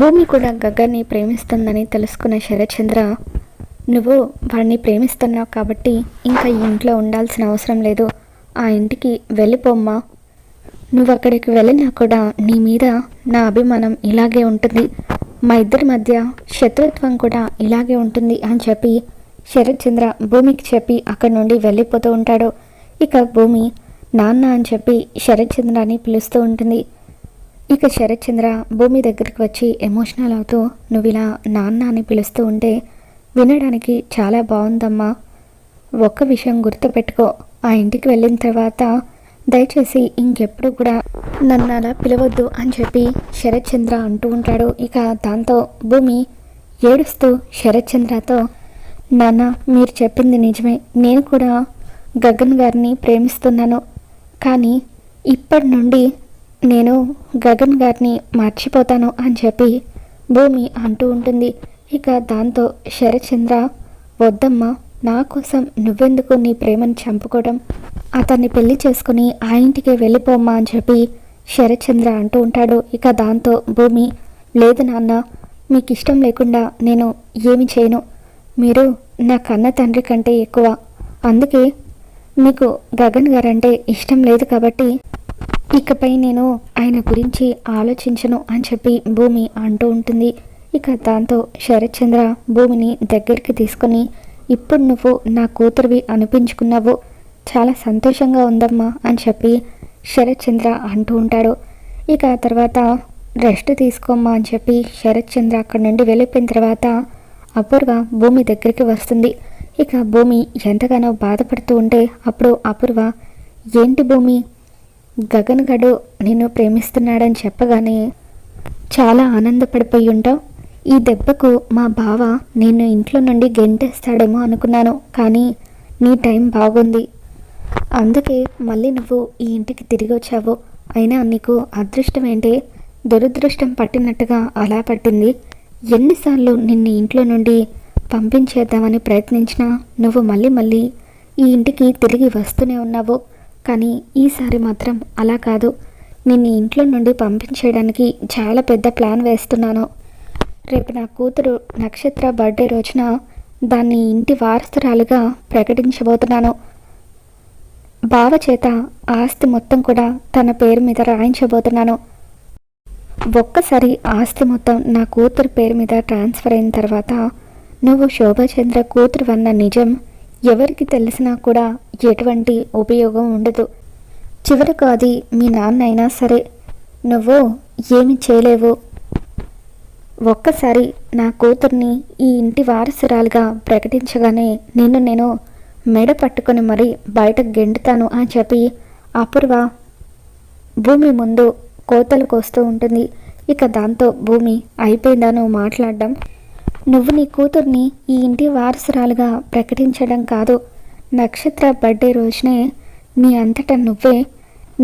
భూమి కూడా గగ్గర్ని ప్రేమిస్తుందని తెలుసుకున్న శరత్చంద్ర నువ్వు వాడిని ప్రేమిస్తున్నావు కాబట్టి ఇంకా ఈ ఇంట్లో ఉండాల్సిన అవసరం లేదు. ఆ ఇంటికి వెళ్ళిపోమ్మా. నువ్వు అక్కడికి వెళ్ళినా కూడా నీ మీద నా అభిమానం ఇలాగే ఉంటుంది. మా ఇద్దరి మధ్య శత్రుత్వం కూడా ఇలాగే ఉంటుంది అని చెప్పి శరత్చంద్ర భూమికి చెప్పి అక్కడి నుండి వెళ్ళిపోతూ ఉంటాడు. ఇక భూమి నాన్న అని చెప్పి శరత్చంద్రాన్ని పిలుస్తూ ఉంటుంది. ఇక శరత్చంద్ర భూమి దగ్గరికి వచ్చి ఎమోషనల్ అవుతూ నువ్వు ఇలా నాన్న అని పిలుస్తూ ఉంటే వినడానికి చాలా బాగుందమ్మా. ఒక్క విషయం గుర్తుపెట్టుకో. ఆ ఇంటికి వెళ్ళిన తర్వాత దయచేసి ఇంకెప్పుడు కూడా నన్ను అలా పిలవద్దు అని చెప్పి శరత్చంద్ర అంటూ ఉంటాడు. ఇక దాంతో భూమి ఏడుస్తూ శరత్చంద్రతో నాన్న మీరు చెప్పింది నిజమే. నేను కూడా గగన్ గారిని ప్రేమిస్తున్నాను. కానీ ఇప్పటి నుండి నేను గగన్ గారిని మర్చిపోతాను అని చెప్పి భూమి అంటూ ఉంటుంది. ఇక దాంతో శరచంద్ర వద్దమ్మా నా కోసం నువ్వెందుకు నీ ప్రేమను చంపుకోవడం? అతన్ని పెళ్ళి చేసుకుని ఆ ఇంటికి వెళ్ళిపోమ్మా అని చెప్పి శరచంద్ర అంటూ ఉంటాడు. ఇక దాంతో భూమి లేదు నాన్న మీకు ఇష్టం లేకుండా నేను ఏమి చేయను. మీరు నా కన్న తండ్రి కంటే ఎక్కువ. అందుకే మీకు గగన్ గారంటే ఇష్టం లేదు కాబట్టి ఇకపై నేను ఆయన గురించి ఆలోచించను అని చెప్పి భూమి అంటూ ఉంటుంది. ఇక దాంతో శరత్చంద్ర భూమిని దగ్గరికి తీసుకొని ఇప్పుడు నువ్వు నా కూతురివి అనిపించుకున్నావు. చాలా సంతోషంగా ఉందమ్మా అని చెప్పి శరత్చంద్ర అంటూ ఉంటాడు. ఇక తర్వాత రెస్ట్ తీసుకోమ్మా అని చెప్పి శరత్చంద్ర అక్కడి నుండి వెళ్ళిపోయిన తర్వాత అపూర్వ భూమి దగ్గరికి వస్తుంది. ఇక భూమి ఎంతగానో బాధపడుతూ ఉంటే అప్పుడు అపూర్వ ఏంటి భూమి? గగన్ గడు నిన్ను ప్రేమిస్తున్నాడని చెప్పగానే చాలా ఆనందపడిపోయి ఉంటావు. ఈ దెబ్బకు మా బావ నిన్ను ఇంట్లో నుండి గెంటేస్తాడేమో అనుకున్నాను కానీ నీ టైం బాగుంది. అందుకే మళ్ళీ నువ్వు ఈ ఇంటికి తిరిగి వచ్చావు. అయినా నీకు అదృష్టం ఏంటి? దురదృష్టం పట్టినట్టుగా అలా పట్టింది. ఎన్నిసార్లు నిన్ను ఇంట్లో నుండి పంపించేద్దామని ప్రయత్నించినా నువ్వు మళ్ళీ మళ్ళీ ఈ ఇంటికి తిరిగి వస్తూనే ఉన్నావు. కానీ ఈసారి మాత్రం అలా కాదు. నిన్ను ఇంట్లో నుండి పంపించేయడానికి చాలా పెద్ద ప్లాన్ వేస్తున్నాను. రేపు నా కూతురు నక్షత్ర బర్త్డే రోజున దాన్ని ఇంటి వారసురాలుగా ప్రకటించబోతున్నాను. బావ చేత ఆస్తి మొత్తం కూడా తన పేరు మీద రాయించబోతున్నాను. ఒక్కసారి ఆస్తి మొత్తం నా కూతురు పేరు మీద ట్రాన్స్ఫర్ అయిన తర్వాత నువ్వు శోభచంద్ర కూతురు అన్న నిజం ఎవరికి తెలిసినా కూడా ఎటువంటి ఉపయోగం ఉండదు. చివరకు అది మీ నాన్న అయినా సరే నువ్వు ఏమి చేయలేవు. ఒక్కసారి నా కూతుర్ని ఈ ఇంటి వారసురాలుగా ప్రకటించగానే నిన్ను నేను మెడ పట్టుకొని మరీ బయట గెండుతాను అని చెప్పి అపూర్వ భూమి ముందు కోతలు కోస్తూ ఉంటుంది. ఇక దాంతో భూమి అయిపోయిందా? నువ్వు మాట్లాడడం నువ్వు నీ కూతుర్ని ఈ ఇంటి వారసురాలుగా ప్రకటించడం కాదు. నక్షత్ర బర్త్డే రోజునే నీ అంతటా నువ్వే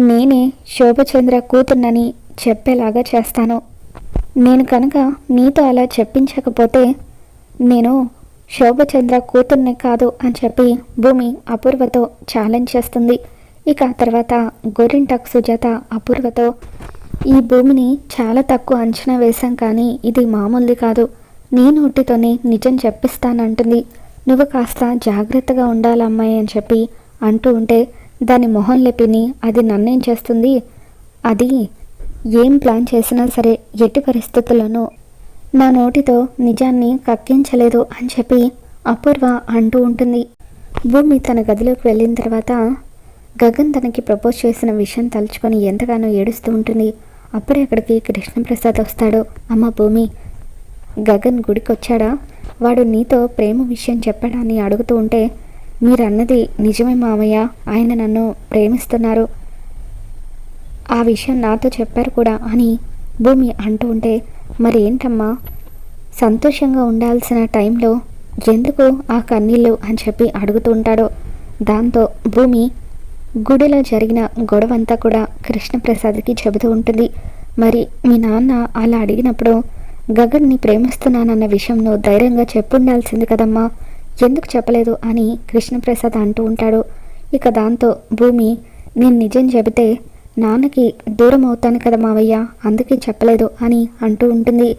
నేనే శోభచంద్ర కూతుర్నని చెప్పేలాగా చేస్తాను. నేను కనుక నీతో అలా చెప్పించకపోతే నేను శోభచంద్ర కూతుర్ని కాదు అని చెప్పి భూమి అపూర్వతో ఛాలెంజ్ చేస్తుంది. ఇక ఆ తర్వాత గోరింటాక్ సుజాత అపూర్వతో ఈ భూమిని చాలా తక్కువ అంచనా వేశాం కానీ ఇది మామూలుది కాదు. నీ నోటితోనే నిజం చెప్పిస్తానంటుంది. నువ్వు కాస్త జాగ్రత్తగా ఉండాలమ్మాయి అని చెప్పి అంటూ ఉంటే దాని మొహం లెపిని అది నన్నేం చేస్తుంది? అది ఏం ప్లాన్ చేసినా సరే ఎట్టి పరిస్థితుల్లోనూ నా నోటితో నిజాన్ని కక్కించలేదు అని చెప్పి అపూర్వ అంటూ ఉంటుంది. భూమి తన గదిలోకి వెళ్ళిన తర్వాత గగన్ తనకి ప్రపోజ్ చేసిన విషయం తలుచుకొని ఎంతగానో ఏడుస్తూ ఉంటుంది. అప్పుడే అక్కడికి కృష్ణప్రసాద్ వస్తాడు. అమ్మ భూమి గగన్ గుడికొచ్చాడా? వాడు నీతో ప్రేమ విషయం చెప్పడాన్ని అడుగుతూ ఉంటే మీరన్నది నిజమే మామయ్య ఆయన నన్ను ప్రేమిస్తున్నారు. ఆ విషయం నాతో చెప్పారు కూడా అని భూమి అంటూ ఉంటే మరి ఏంటమ్మా సంతోషంగా ఉండాల్సిన టైంలో ఎందుకు ఆ కన్నీళ్ళు? అని చెప్పి అడుగుతూ ఉంటాడో. దాంతో భూమి గుడిలో జరిగిన గొడవంతా కూడా కృష్ణప్రసాద్కి చెబుతూ ఉంటుంది. మరి మీ నాన్న అలా అడిగినప్పుడు గగన్ని ప్రేమిస్తున్నానన్న విషయం నువ్వు ధైర్యంగా చెప్పుండాల్సింది కదమ్మా. ఎందుకు చెప్పలేదు అని కృష్ణప్రసాద్ అంటూ ఉంటాడు. ఇక దాంతో భూమి నేను నిజం చెబితే నాన్నకి దూరం అవుతాను కదా మావయ్య అందుకే చెప్పలేదు అని అంటూ ఉంటుంది.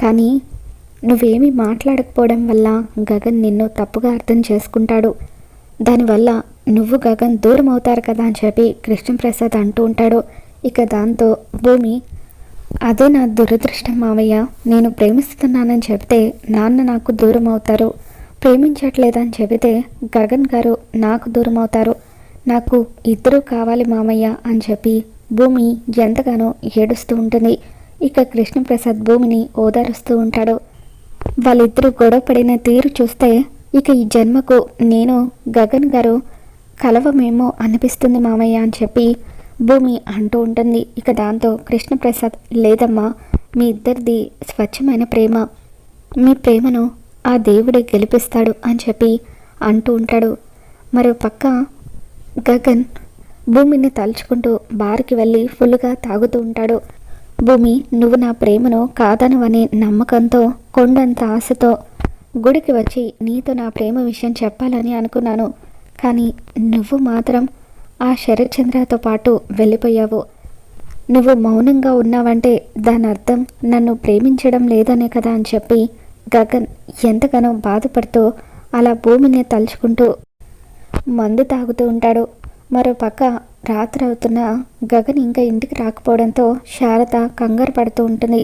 కానీ నువ్వేమీ మాట్లాడకపోవడం వల్ల గగన్ నిన్ను తప్పుగా అర్థం చేసుకుంటాడు. దానివల్ల నువ్వు గగన్ దూరం అవుతారు కదా అని చెప్పి కృష్ణప్రసాద్ అంటూ ఉంటాడు. ఇక దాంతో భూమి అదే నా దురదృష్టం మావయ్య. నేను ప్రేమిస్తున్నానని చెప్తే నాన్న నాకు దూరం అవుతారు ప్రేమించట్లేదని చెబితే గగన్ గారు నాకు దూరం అవుతారు నాకు ఇద్దరూ కావాలి మామయ్య అని చెప్పి భూమి ఎంతగానో ఏడుస్తూ ఉంటుంది. ఇక కృష్ణప్రసాద్ భూమిని ఓదారుస్తూ ఉంటాడు. వాళ్ళిద్దరూ గొడవ పడిన తీరు చూస్తే ఇక ఈ జన్మకు నేను గగన్ గారు కలవమేమో అనిపిస్తుంది మామయ్య అని చెప్పి భూమి అంటూ ఉంటుంది. ఇక దాంతో కృష్ణప్రసాద్ లేదమ్మా మీ ఇద్దరిది స్వచ్ఛమైన ప్రేమ. మీ ప్రేమను ఆ దేవుడే గెలిపిస్తాడు అని చెప్పి అంటూ ఉంటాడు. మరో పక్క గగన్ భూమిని తలుచుకుంటూ బార్కి వెళ్ళి ఫుల్గా తాగుతూ ఉంటాడు. భూమి నువ్వు నా ప్రేమను కాదనవనే నమ్మకంతో కొండంత ఆశతో గుడికి వచ్చి నీతో నా ప్రేమ విషయం చెప్పాలని అనుకున్నాను. కానీ నువ్వు మాత్రం ఆ శరత్చంద్రతో పాటు వెళ్ళిపోయావు. నువ్వు మౌనంగా ఉన్నావంటే దాని అర్థం నన్ను ప్రేమించడం లేదనే కదా అని చెప్పి గగన్ ఎంతగానో బాధపడుతూ అలా భూమిని తలుచుకుంటూ మందు తాగుతూ ఉంటాడు. మరో పక్క రాత్రి అవుతున్న గగన్ ఇంకా ఇంటికి రాకపోవడంతో శారద కంగారు పడుతూ ఉంటుంది.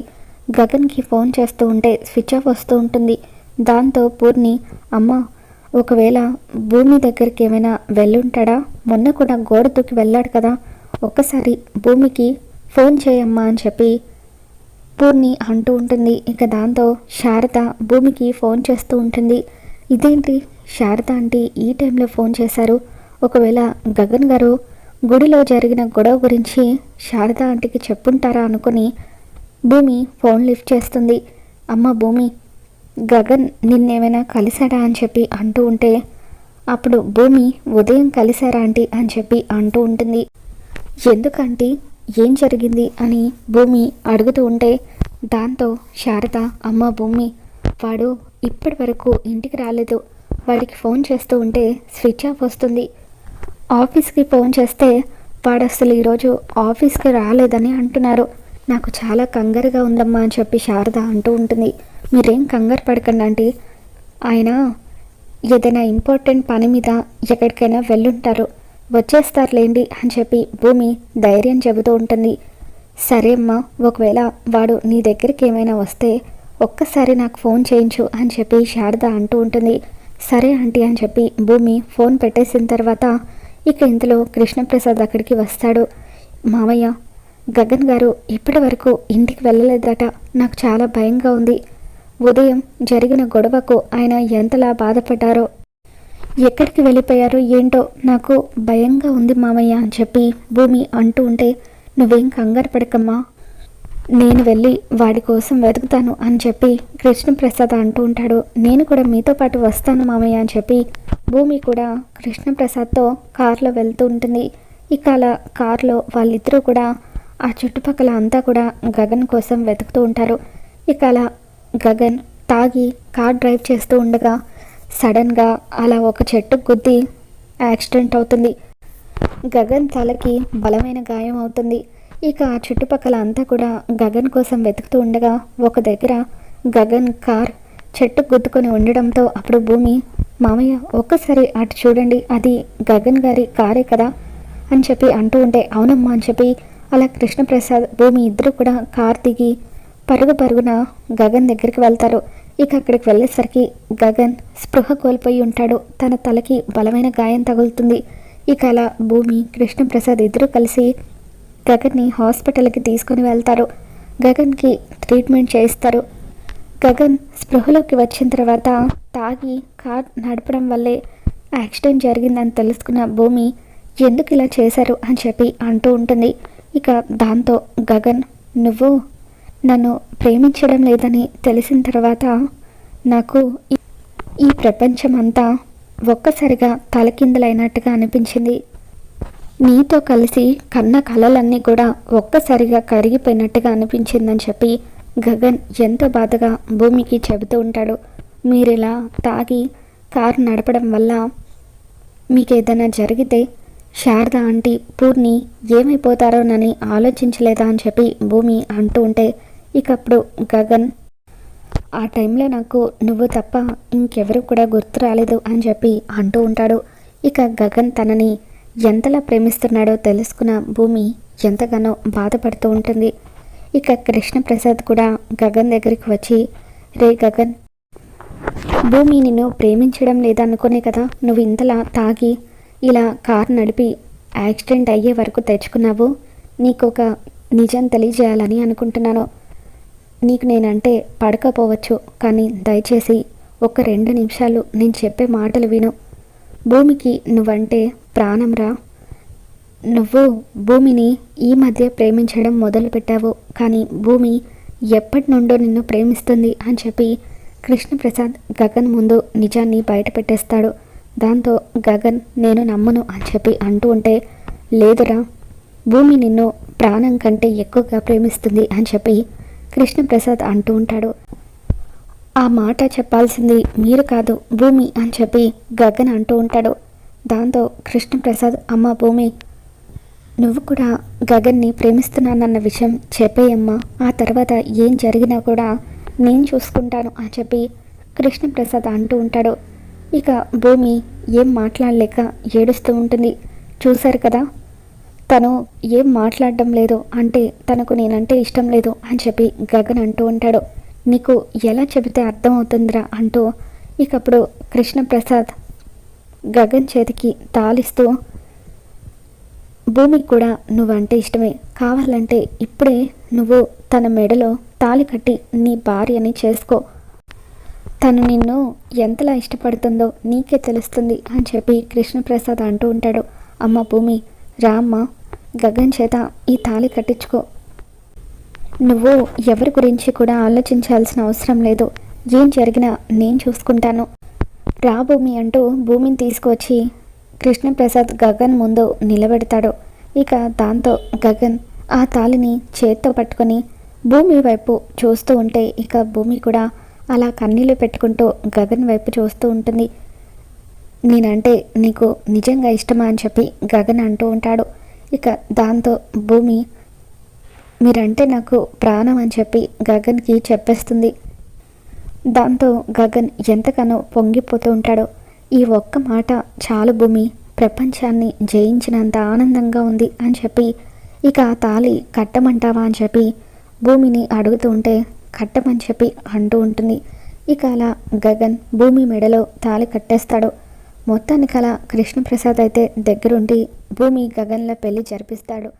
గగన్కి ఫోన్ చేస్తూ ఉంటే స్విచ్ ఆఫ్ వస్తూ ఉంటుంది. దాంతో పూర్ణి అమ్మ ఒకవేళ భూమి దగ్గరికి ఏమైనా వెళ్ళుంటాడా? మొన్న కూడా గోడ దూకి వెళ్ళాడు కదా. ఒక్కసారి భూమికి ఫోన్ చేయమ్మా అని చెప్పి పూర్ణి అంటూ ఉంటుంది. ఇక దాంతో శారద భూమికి ఫోన్ చేస్తూ ఉంటుంది. ఇదేంటి? శారద అంటే ఈ టైంలో ఫోన్ చేశారు. ఒకవేళ గగన్ గారు గుడిలో జరిగిన గొడవ గురించి శారద ఆంటీకి చెప్పుంటారా అనుకుని భూమి ఫోన్ లిఫ్ట్ చేస్తుంది. అమ్మ భూమి గగన్ నిన్నేమైనా కలిశాడా అని చెప్పి అంటూ ఉంటే అప్పుడు భూమి ఉదయం కలిశారా ఆంటీ అని చెప్పి అంటూ ఉంటుంది. ఎందుకంటే? ఏం జరిగింది? అని భూమి అడుగుతూ ఉంటే దాంతో శారద అమ్మ భూమి వాడు ఇప్పటి వరకు ఇంటికి రాలేదు. వాడికి ఫోన్ చేస్తూ ఉంటే స్విచ్ ఆఫ్ వస్తుంది. ఆఫీస్కి ఫోన్ చేస్తే వాడు అసలు ఈరోజు ఆఫీస్కి రాలేదని అంటున్నారు. నాకు చాలా కంగారుగా ఉందమ్మా అని చెప్పి శారద అంటూ ఉంటుంది. మీరేం కంగారు పడకండి అంటే ఆయన ఏదైనా ఇంపార్టెంట్ పని మీద ఎక్కడికైనా వెళ్ళుంటారు. వచ్చేస్తారులేండి అని చెప్పి భూమి ధైర్యం చెబుతూ ఉంటుంది. సరే అమ్మా ఒకవేళ వాడు నీ దగ్గరికి ఏమైనా వస్తే ఒక్కసారి నాకు ఫోన్ చేయించు అని చెప్పి శారద అంటూ ఉంటుంది. సరే ఆంటీ అని చెప్పి భూమి ఫోన్ పెట్టేసిన తర్వాత ఇక ఇంతలో కృష్ణప్రసాద్ అక్కడికి వస్తాడు. మామయ్య గగన్ గారు ఇప్పటి వరకు ఇంటికి వెళ్ళలేదట. నాకు చాలా భయంగా ఉంది. ఉదయం జరిగిన గొడవకు ఆయన ఎంతలా బాధపడ్డారో ఎక్కడికి వెళ్ళిపోయారో ఏంటో నాకు భయంగా ఉంది మామయ్య అని చెప్పి భూమి అంటూ ఉంటే నువ్వేం కంగారు పడకమ్మా. నేను వెళ్ళి వాడి కోసం వెతుకుతాను అని చెప్పి కృష్ణప్రసాద్ అంటూ ఉంటాడు. నేను కూడా మీతో పాటు వస్తాను మామయ్య అని చెప్పి భూమి కూడా కృష్ణప్రసాద్తో కారులో వెళ్తూ ఉంటుంది. ఇక అలా కారులో వాళ్ళిద్దరూ కూడా ఆ చుట్టుపక్కల అంతా కూడా గగన్ కోసం వెతుకుతూ ఉంటారు. ఇక అలా గగన్ తాగి కార్ డ్రైవ్ చేస్తూ ఉండగా సడన్గా అలా ఒక చెట్టు గుద్ది యాక్సిడెంట్ అవుతుంది. గగన్ తలకి బలమైన గాయం అవుతుంది. ఇక ఆ చుట్టుపక్కల అంతా కూడా గగన్ కోసం వెతుకుతూ ఉండగా ఒక దగ్గర గగన్ కార్ చెట్టు గుద్దుకొని ఉండడంతో అప్పుడు భూమి మామయ్య ఒక్కసారి అటు చూడండి అది గగన్ గారి కారే కదా అని చెప్పి అంటూ ఉంటే అవునమ్మా అని చెప్పి అలా కృష్ణప్రసాద్ భూమి ఇద్దరు కూడా కార్ దిగి పరుగు పరుగున గగన్ దగ్గరికి వెళ్తారు. ఇక అక్కడికి వెళ్ళేసరికి గగన్ స్పృహ కోల్పోయి ఉంటాడు. తన తలకి బలమైన గాయం తగులుతుంది. ఇక అలా భూమి కృష్ణప్రసాద్ ఇద్దరూ కలిసి గగన్ని హాస్పిటల్కి తీసుకొని వెళ్తారు. గగన్కి ట్రీట్మెంట్ చేయిస్తారు. గగన్ స్పృహలోకి వచ్చిన తర్వాత తాగి కార్ నడపడం వల్లే యాక్సిడెంట్ జరిగిందని తెలుసుకున్న భూమి ఎందుకు ఇలా చేశారు? అని చెప్పి అంటూ ఉంటుంది. ఇక దాంతో గగన్ నువ్వు నన్ను ప్రేమించడం లేదని తెలిసిన తర్వాత నాకు ఈ- ప్రపంచం అంతా ఒక్కసారిగా తలకిందులైనట్టుగా అనిపించింది. నీతో కలిసి కన్న కలలన్నీ కూడా ఒక్కసారిగా కరిగిపోయినట్టుగా అనిపించిందని చెప్పి గగన్ ఎంతో బాధగా భూమికి చెబుతూ ఉంటాడు. మీరిలా తాగి కారు నడపడం వల్ల మీకు ఏదైనా జరిగితే శారద ఆంటీ పూర్ణి ఏమైపోతారోనని ఆలోచించలేదా అని చెప్పి భూమి అంటూ ఉంటే ఇక అప్పుడు గగన్ ఆ టైంలో నాకు నువ్వు తప్ప ఇంకెవరు కూడా గుర్తు రాలేదు అని చెప్పి అంటూ ఉంటాడు. ఇక గగన్ తనని ఎంతలా ప్రేమిస్తున్నాడో తెలుసుకున్న భూమి ఎంతగానో బాధపడుతూ ఉంటుంది. ఇక కృష్ణప్రసాద్ కూడా గగన్ దగ్గరికి వచ్చి రే గగన్ భూమి నిన్ను ప్రేమించడం లేదనుకునే కదా నువ్వు ఇంతలా తాగి ఇలా కారు నడిపి యాక్సిడెంట్ అయ్యే వరకు తెచ్చుకున్నావు. నీకు ఒక నిజం తెలియజేయాలని అనుకుంటున్నాను. నీకు నేనంటే పడకపోవచ్చు కానీ దయచేసి ఒక రెండు నిమిషాలు నేను చెప్పే మాటలు విను. భూమికి నువ్వంటే ప్రాణంరా నువ్వు భూమిని ఈ మధ్య ప్రేమించడం మొదలుపెట్టావు కానీ భూమి ఎప్పటి నుండో నిన్ను ప్రేమిస్తుంది అని చెప్పి కృష్ణప్రసాద్ గగన్ ముందు నిజాన్ని బయటపెట్టేస్తాడు. దాంతో గగన్ నేను నమ్మను అని చెప్పి అంటూ ఉంటే లేదురా. భూమి నిన్ను ప్రాణం కంటే ఎక్కువగా ప్రేమిస్తుంది అని చెప్పి కృష్ణప్రసాద్ అంటూ ఉంటాడు. ఆ మాట చెప్పాల్సింది మీరు కాదు భూమి అని చెప్పి గగన్ అంటూ ఉంటాడు. దాంతో కృష్ణప్రసాద్ అమ్మ భూమి నువ్వు కూడా గగన్ని ప్రేమిస్తున్నానన్న విషయం చెప్పేయమ్మా. ఆ తర్వాత ఏం జరిగినా కూడా నేను చూసుకుంటాను అని చెప్పి కృష్ణప్రసాద్ అంటూ ఉంటాడు. ఇక భూమి ఏం మాట్లాడలేక ఏడుస్తూ ఉంటుంది. చూశారు కదా? తను ఏం మాట్లాడడం లేదు. అంటే తనకు నేనంటే ఇష్టం లేదు అని చెప్పి గగన్ అంటూ ఉంటాడు. నీకు ఎలా చెబితే అర్థమవుతుందిరా అంటూ ఇకప్పుడు కృష్ణప్రసాద్ గగన్ చేతికి తాలిస్తూ భూమికి కూడా నువ్వంటే ఇష్టమే. కావాలంటే ఇప్పుడే నువ్వు తన మెడలో తాలి కట్టి నీ భార్యని చేసుకో. తను నిన్ను ఎంతలా ఇష్టపడుతుందో నీకే తెలుస్తుంది అని చెప్పి కృష్ణప్రసాద్ అంటూ ఉంటాడు. అమ్మ భూమి రామ్మ. గగన్ చేత ఈ తాళి కట్టించుకో. నువ్వు ఎవరి గురించి కూడా ఆలోచించాల్సిన అవసరం లేదు. ఏం జరిగినా నేను చూసుకుంటాను. రా భూమి అంటూ భూమిని తీసుకొచ్చి కృష్ణప్రసాద్ గగన్ ముందు నిలబెడతాడు. ఇక దాంతో గగన్ ఆ తాళిని చేత్తో పట్టుకొని భూమి వైపు చూస్తూ ఉంటే ఇక భూమి కూడా అలా కన్నీళ్ళు పెట్టుకుంటూ గగన్ వైపు చూస్తూ ఉంటుంది. నేనంటే నీకు నిజంగా ఇష్టమా అని చెప్పి గగన్ అంటూ ఉంటాడు. ఇక దాంతో భూమి మీరంటే నాకు ప్రాణం అని చెప్పి గగన్కి చెప్పేస్తుంది. దాంతో గగన్ ఎంతగానో పొంగిపోతూ ఉంటాడో. ఈ ఒక్క మాట చాలు భూమి ప్రపంచాన్ని జయించినంత ఆనందంగా ఉంది అని చెప్పి ఇక ఆ తాళి కట్టమంటావా అని చెప్పి భూమిని అడుగుతూ ఉంటే కట్టమని చెప్పి అంటూ ఉంటుంది. ఇక అలా గగన్ భూమి మెడలో తాళి కట్టేస్తాడు. మొత్తానికి అలా కృష్ణప్రసాద్ అయితే దగ్గరుండి భూమి గగన్ల పెళ్ళి జరిపిస్తాడు.